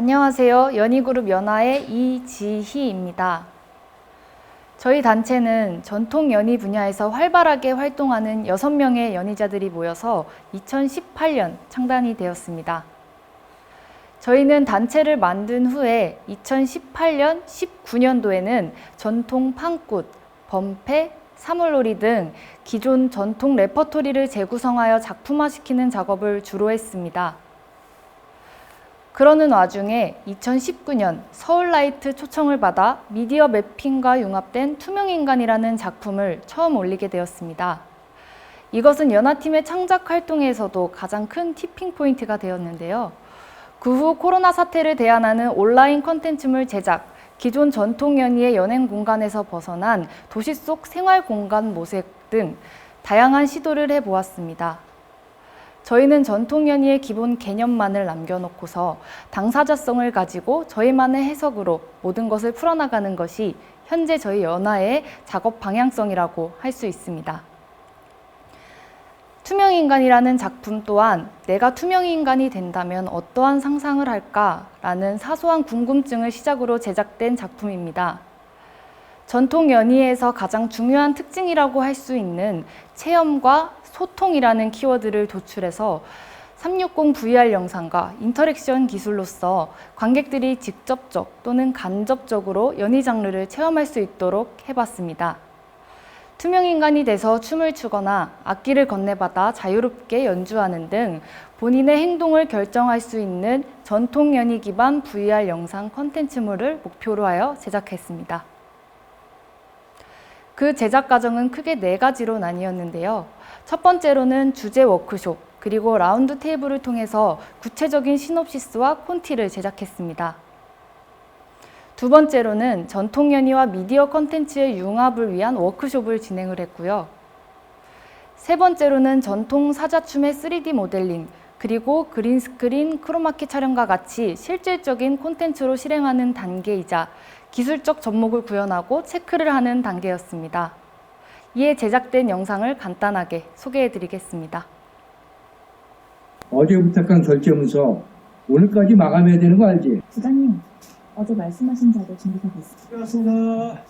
안녕하세요. 연희그룹 연화의 이지희입니다. 저희 단체는 전통 연희 분야에서 활발하게 활동하는 6명의 연희자들이 모여서 2018년 창단이 되었습니다. 저희는 단체를 만든 후에 2018년, 19년도에는 전통 판꽃, 범패, 사물놀이 등 기존 전통 레퍼토리를 재구성하여 작품화시키는 작업을 주로 했습니다. 그러는 와중에 2019년 서울라이트 초청을 받아 미디어 매핑과 융합된 투명인간이라는 작품을 처음 올리게 되었습니다. 이것은 연화팀의 창작 활동에서도 가장 큰 티핑 포인트가 되었는데요. 그 후 코로나 사태를 대안하는 온라인 컨텐츠물 제작, 기존 전통 연희의 연행 공간에서 벗어난 도시 속 생활 공간 모색 등 다양한 시도를 해보았습니다. 저희는 전통 연희의 기본 개념만을 남겨놓고서 당사자성을 가지고 저희만의 해석으로 모든 것을 풀어나가는 것이 현재 저희 연화의 작업 방향성이라고 할 수 있습니다. 투명인간이라는 작품 또한 내가 투명인간이 된다면 어떠한 상상을 할까라는 사소한 궁금증을 시작으로 제작된 작품입니다. 전통 연희에서 가장 중요한 특징이라고 할 수 있는 체험과 소통이라는 키워드를 도출해서 360 VR 영상과 인터랙션 기술로서 관객들이 직접적 또는 간접적으로 연희 장르를 체험할 수 있도록 해봤습니다. 투명인간이 돼서 춤을 추거나 악기를 건네받아 자유롭게 연주하는 등 본인의 행동을 결정할 수 있는 전통 연희 기반 VR 영상 콘텐츠물을 목표로 하여 제작했습니다. 그 제작 과정은 크게 네 가지로 나뉘었는데요. 첫 번째로는 주제 워크숍, 그리고 라운드 테이블을 통해서 구체적인 시놉시스와 콘티를 제작했습니다. 두 번째로는 전통 연희와 미디어 컨텐츠의 융합을 위한 워크숍을 진행을 했고요. 세 번째로는 전통 사자춤의 3D 모델링, 그리고 그린스크린, 크로마키 촬영과 같이 실질적인 콘텐츠로 실행하는 단계이자 기술적 접목을 구현하고 체크를 하는 단계였습니다. 이에 제작된 영상을 간단하게 소개해 드리겠습니다. 어제 부탁한 결제문서 오늘까지 마감해야 되는 거 알지? 부장님, 어제 말씀하신 자료 준비가 됐습니다. 수고하셨습니다.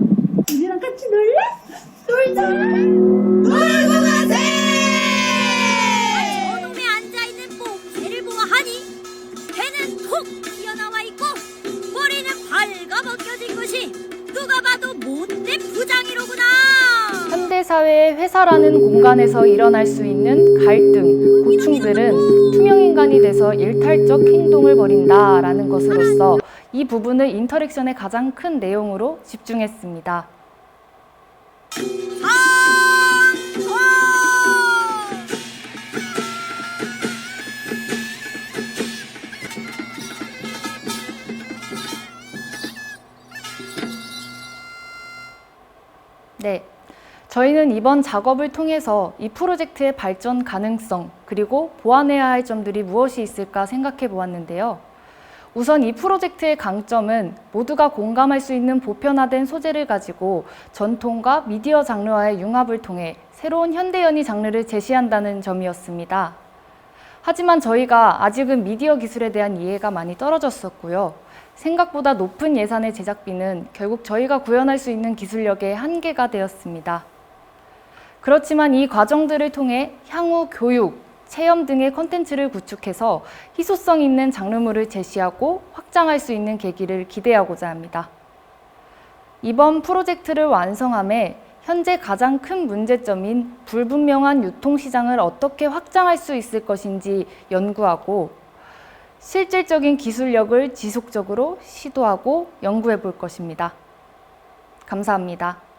가세! 저놈에 앉아있는 뽕새를 보아하니 배는 톡 튀어나와 있고 머리는 밝아 벗겨진 것이 누가 봐도 못된 부장이로구나 현대 사회의 회사라는 공간에서 일어날 수 있는 갈등, 고충들은 투명 인간이 돼서 일탈적 행동을 벌인다라는 것으로서 이 부분을 인터랙션의 가장 큰 내용으로 집중했습니다. 네. 저희는 이번 작업을 통해서 이 프로젝트의 발전 가능성, 그리고 보완해야 할 점들이 무엇이 있을까 생각해 보았는데요. 우선 이 프로젝트의 강점은 모두가 공감할 수 있는 보편화된 소재를 가지고 전통과 미디어 장르와의 융합을 통해 새로운 현대연희 장르를 제시한다는 점이었습니다. 하지만 저희가 아직은 미디어 기술에 대한 이해가 많이 떨어졌었고요. 생각보다 높은 예산의 제작비는 결국 저희가 구현할 수 있는 기술력의 한계가 되었습니다. 그렇지만 이 과정들을 통해 향후 교육, 체험 등의 컨텐츠를 구축해서 희소성 있는 장르물을 제시하고 확장할 수 있는 계기를 기대하고자 합니다. 이번 프로젝트를 완성함에 현재 가장 큰 문제점인 불분명한 유통시장을 어떻게 확장할 수 있을 것인지 연구하고 실질적인 기술력을 지속적으로 시도하고 연구해 볼 것입니다. 감사합니다.